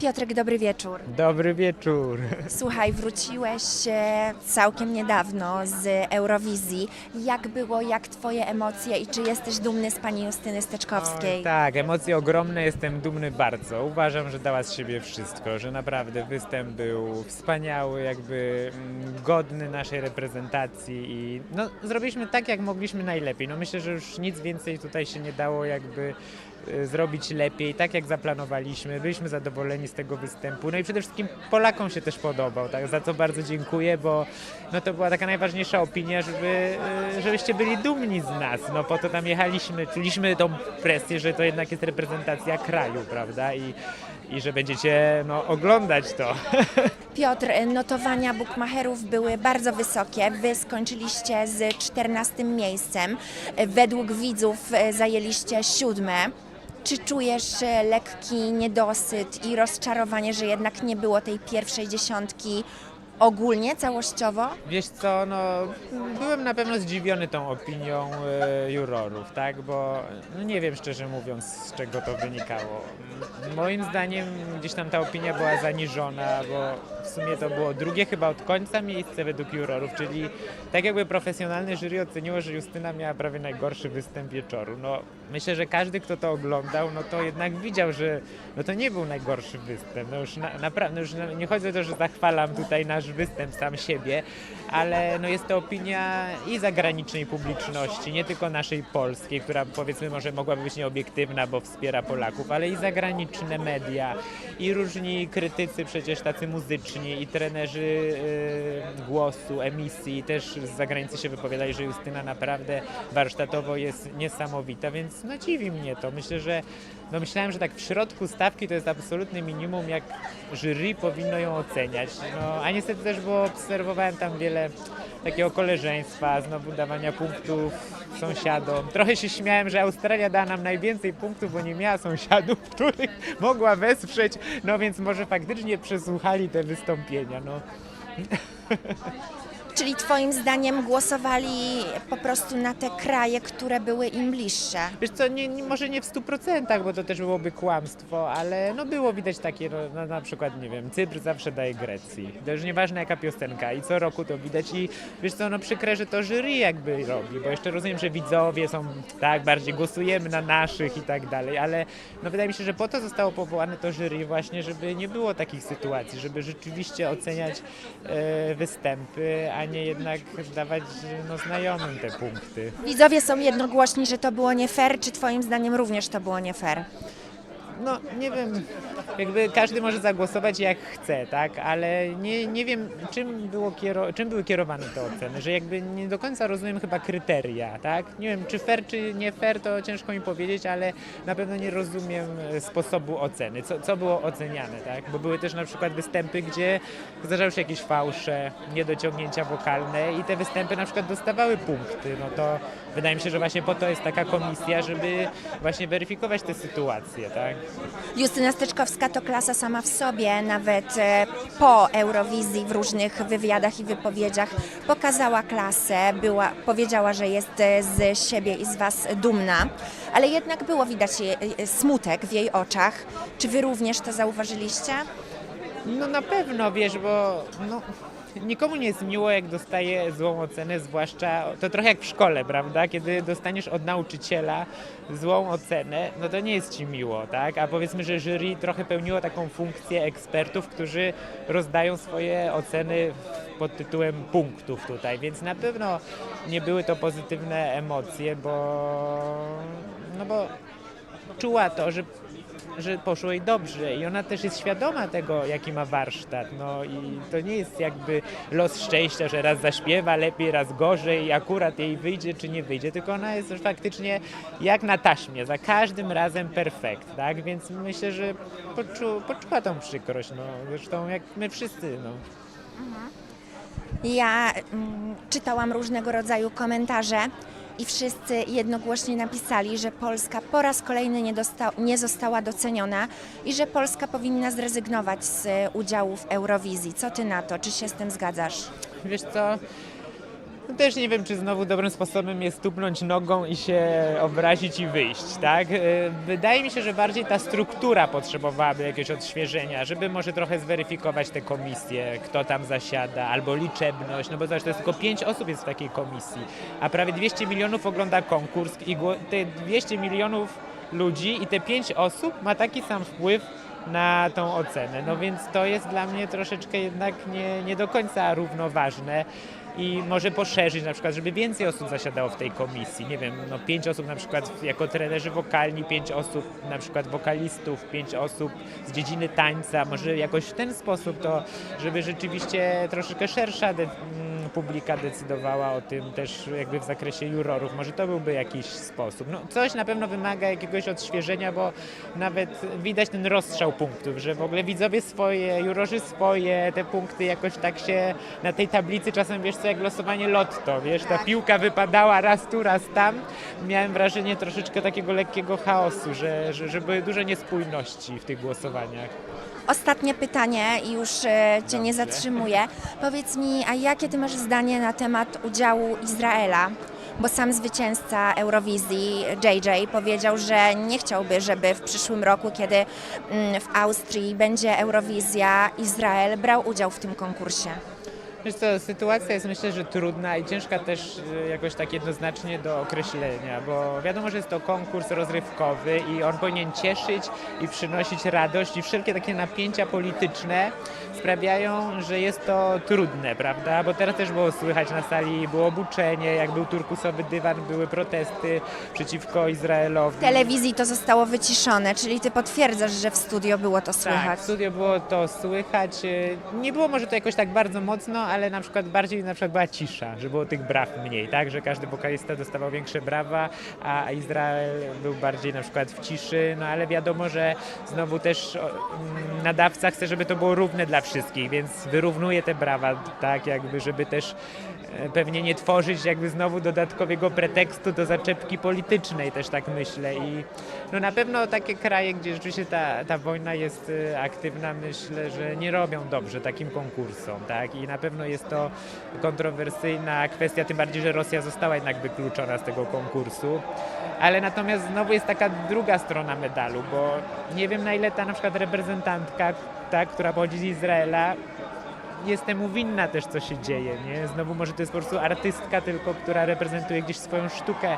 Piotrek, dobry wieczór. Dobry wieczór. Słuchaj, wróciłeś e, całkiem niedawno z Eurowizji. Jak było, jak twoje emocje i czy jesteś dumny z pani Justyny Steczkowskiej? Tak, emocje ogromne, jestem dumny bardzo. Uważam, że dała z siebie wszystko, że naprawdę występ był wspaniały, jakby mm, godny naszej reprezentacji i no, zrobiliśmy tak, jak mogliśmy najlepiej. No myślę, że już nic więcej tutaj się nie dało jakby zrobić lepiej, tak jak zaplanowaliśmy. Byliśmy zadowoleni z tego występu. No i przede wszystkim Polakom się też podobał, tak, za co bardzo dziękuję, bo no to była taka najważniejsza opinia, żeby, e, żebyście byli dumni z nas. No po to tam jechaliśmy, czuliśmy tą presję, że to jednak jest reprezentacja kraju, prawda? I, i że będziecie no, oglądać to. Piotr, e, notowania bukmacherów były bardzo wysokie. Wy skończyliście z 14 miejscem. Według widzów zajęliście siódme. Czy czujesz e, lekki niedosyt i rozczarowanie, że jednak nie było tej pierwszej dziesiątki ogólnie, całościowo? Wiesz co, no byłem na pewno zdziwiony tą opinią e, jurorów, tak, bo no, nie wiem szczerze mówiąc z czego to wynikało. Moim zdaniem gdzieś tam ta opinia była zaniżona, bo w sumie to było drugie chyba od końca miejsce według jurorów, czyli tak jakby profesjonalne jury oceniło, że Justyna miała prawie najgorszy występ wieczoru. No myślę, że każdy kto to oglądał, no to jednak widział, że no to nie był najgorszy występ. No już na, naprawdę, już na, nie chodzi o to, że zachwalam tutaj nasz występ sam siebie, ale no jest to opinia i zagranicznej publiczności, nie tylko naszej polskiej, która powiedzmy może mogłaby być nieobiektywna, bo wspiera Polaków, ale i zagraniczne media i różni krytycy przecież tacy muzyczni i trenerzy y, głosu, emisji też z zagranicy się wypowiadali, że Justyna naprawdę warsztatowo jest niesamowita, więc no dziwi mnie to. Myślę, że no myślałem, że tak w środku stawki to jest absolutne minimum, jak jury powinno ją oceniać. No, a niestety też, bo obserwowałem tam wiele takiego koleżeństwa, znowu dawania punktów sąsiadom. Trochę się śmiałem, że Australia dała nam najwięcej punktów, bo nie miała sąsiadów, których mogła wesprzeć, no więc może faktycznie przesłuchali te wystąpienia. No. Czyli Twoim zdaniem głosowali po prostu na te kraje, które były im bliższe? Wiesz co, nie, nie, może nie w 100%, bo to też byłoby kłamstwo, ale no było widać takie, no, no, na przykład, nie wiem, Cypr zawsze daje Grecji. To już nieważne jaka piosenka i co roku to widać i wiesz co, no przykre, że to jury jakby robi, bo jeszcze rozumiem, że widzowie są tak, bardziej głosujemy na naszych i tak dalej, ale no wydaje mi się, że po to zostało powołane to jury właśnie, żeby nie było takich sytuacji, żeby rzeczywiście oceniać e, występy, a nie jednak dawać no, znajomym te punkty. Widzowie są jednogłośni, że to było nie fair. Czy Twoim zdaniem również to było nie fair? No nie wiem, jakby każdy może zagłosować jak chce, tak, ale nie, nie wiem czym, było kiero, czym były kierowane te oceny, że jakby nie do końca rozumiem chyba kryteria, tak, nie wiem czy fair czy nie fair to ciężko mi powiedzieć, ale na pewno nie rozumiem e, sposobu oceny, co, co było oceniane, tak, bo były też na przykład występy, gdzie zdarzały się jakieś fałsze, niedociągnięcia wokalne i te występy na przykład dostawały punkty, no to wydaje mi się, że właśnie po to jest taka komisja, żeby właśnie weryfikować te sytuacje, tak. Justyna Steczkowska to klasa sama w sobie, nawet e, po Eurowizji w różnych wywiadach i wypowiedziach pokazała klasę, była, powiedziała, że jest e, z siebie i z Was dumna, ale jednak było widać e, smutek w jej oczach. Czy Wy również to zauważyliście? No na pewno, wiesz, bo no, nikomu nie jest miło, jak dostaje złą ocenę, zwłaszcza to trochę jak w szkole, prawda? Kiedy dostaniesz od nauczyciela złą ocenę, no to nie jest ci miło, tak? A powiedzmy, że jury trochę pełniło taką funkcję ekspertów, którzy rozdają swoje oceny pod tytułem punktów tutaj, więc na pewno nie były to pozytywne emocje, bo no bo czuła to, że że poszło jej dobrze i ona też jest świadoma tego, jaki ma warsztat. No i to nie jest jakby los szczęścia, że raz zaśpiewa lepiej, raz gorzej i akurat jej wyjdzie czy nie wyjdzie, tylko ona jest faktycznie jak na taśmie, za każdym razem perfekt, tak? Więc myślę, że poczu, poczuła tą przykrość, no zresztą jak my wszyscy, no. Ja mm, czytałam różnego rodzaju komentarze i wszyscy jednogłośnie napisali, że Polska po raz kolejny nie, nie została doceniona i że Polska powinna zrezygnować z udziału w Eurowizji. Co ty na to? Czy się z tym zgadzasz? Wiesz co, No też nie wiem, czy znowu dobrym sposobem jest tupnąć nogą i się obrazić i wyjść, tak? E, Wydaje mi się, że bardziej ta struktura potrzebowałaby jakiegoś odświeżenia, żeby może trochę zweryfikować te komisje, kto tam zasiada, albo liczebność, no bo zobacz, to jest tylko 5 osób jest w takiej komisji, a prawie 200 milionów ogląda konkurs i te 200 milionów ludzi i te 5 osób ma taki sam wpływ na tą ocenę. No więc to jest dla mnie troszeczkę jednak nie, nie do końca równoważne i może poszerzyć na przykład, żeby więcej osób zasiadało w tej komisji. Nie wiem, no pięć osób na przykład jako trenerzy wokalni, pięć osób na przykład wokalistów, pięć osób z dziedziny tańca. Może jakoś w ten sposób to, żeby rzeczywiście troszeczkę szersza de- mm, publika decydowała o tym też jakby w zakresie jurorów. Może to byłby jakiś sposób. No, coś na pewno wymaga jakiegoś odświeżenia, bo nawet widać ten rozstrzał punktów, że w ogóle widzowie swoje, jurorzy swoje, te punkty jakoś tak się na tej tablicy czasem wiesz jak losowanie lotto, wiesz, ta piłka wypadała raz tu, raz tam. Miałem wrażenie troszeczkę takiego lekkiego chaosu, że, że, że były duże niespójności w tych głosowaniach. Ostatnie pytanie i już e, Cię nie zatrzymuję. Powiedz mi, a jakie Ty masz zdanie na temat udziału Izraela? Bo sam zwycięzca Eurowizji, JJ, powiedział, że nie chciałby, żeby w przyszłym roku, kiedy mm, w Austrii będzie Eurowizja, Izrael brał udział w tym konkursie. Wiesz co, sytuacja jest myślę, że trudna i ciężka też y, jakoś tak jednoznacznie do określenia, bo wiadomo, że jest to konkurs rozrywkowy i on powinien cieszyć i przynosić radość i wszelkie takie napięcia polityczne sprawiają, że jest to trudne, prawda? Bo teraz też było słychać na sali, było obuczenie, jak był turkusowy dywan, były protesty przeciwko Izraelowi. W telewizji to zostało wyciszone, czyli Ty potwierdzasz, że w studio było to Tak, słychać. w studio było to słychać. y, Nie było może to jakoś tak bardzo mocno, ale na przykład bardziej na przykład była cisza, że było tych braw mniej, tak? Że każdy wokalista dostawał większe brawa, a Izrael był bardziej na przykład w ciszy, no ale wiadomo, że znowu też mm, nadawca chce, żeby to było równe dla wszystkich, więc wyrównuje te brawa, tak? Jakby, żeby też e, pewnie nie tworzyć jakby znowu dodatkowego pretekstu do zaczepki politycznej, też tak myślę. I no na pewno takie kraje, gdzie rzeczywiście ta, ta wojna jest y, aktywna, myślę, że nie robią dobrze takim konkursom, tak? I na pewno jest to kontrowersyjna kwestia, tym bardziej, że Rosja została jednak wykluczona z tego konkursu. Ale natomiast znowu jest taka druga strona medalu, bo nie wiem na ile ta na przykład reprezentantka, ta, która pochodzi z Izraela, jest temu winna też, co się dzieje, nie? Znowu może to jest po prostu artystka tylko, która reprezentuje gdzieś swoją sztukę.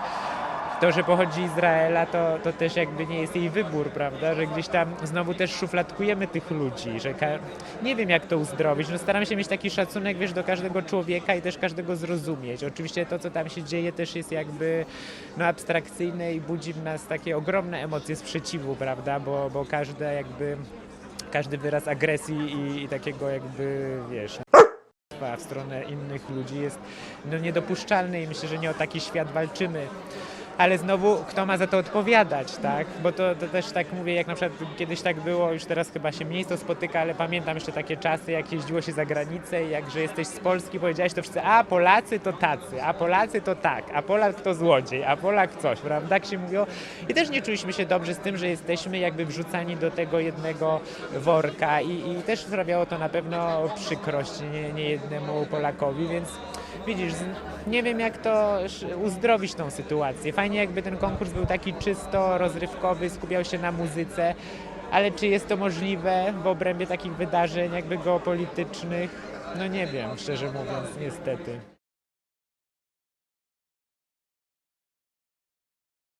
To, że pochodzi z Izraela, to, to też jakby nie jest jej wybór, prawda? Że gdzieś tam znowu też szufladkujemy tych ludzi, że nie wiem jak to uzdrowić. No staram się mieć taki szacunek, wiesz, do każdego człowieka i też każdego zrozumieć. Oczywiście to, co tam się dzieje też jest jakby no, abstrakcyjne i budzi w nas takie ogromne emocje sprzeciwu, prawda? Bo, bo każde jakby każdy wyraz agresji i, i takiego jakby, wiesz, w stronę innych ludzi jest no, niedopuszczalny i myślę, że nie o taki świat walczymy. Ale znowu, kto ma za to odpowiadać, tak? Bo to, to też tak mówię, jak na przykład kiedyś tak było, już teraz chyba się mniej to spotyka, ale pamiętam jeszcze takie czasy, jak jeździło się za granicę i jak, że jesteś z Polski, powiedziałeś to wszyscy, a Polacy to tacy, a Polacy to tak, a Polak to złodziej, a Polak coś, prawda? Tak się mówiło. I też nie czuliśmy się dobrze z tym, że jesteśmy jakby wrzucani do tego jednego worka i, i też sprawiało to na pewno przykrość nie, nie jednemu Polakowi, więc widzisz, nie wiem jak to uzdrowić tą sytuację. Fajnie jakby ten konkurs był taki czysto rozrywkowy, skupiał się na muzyce, ale czy jest to możliwe w obrębie takich wydarzeń jakby geopolitycznych? No nie wiem, szczerze mówiąc, niestety.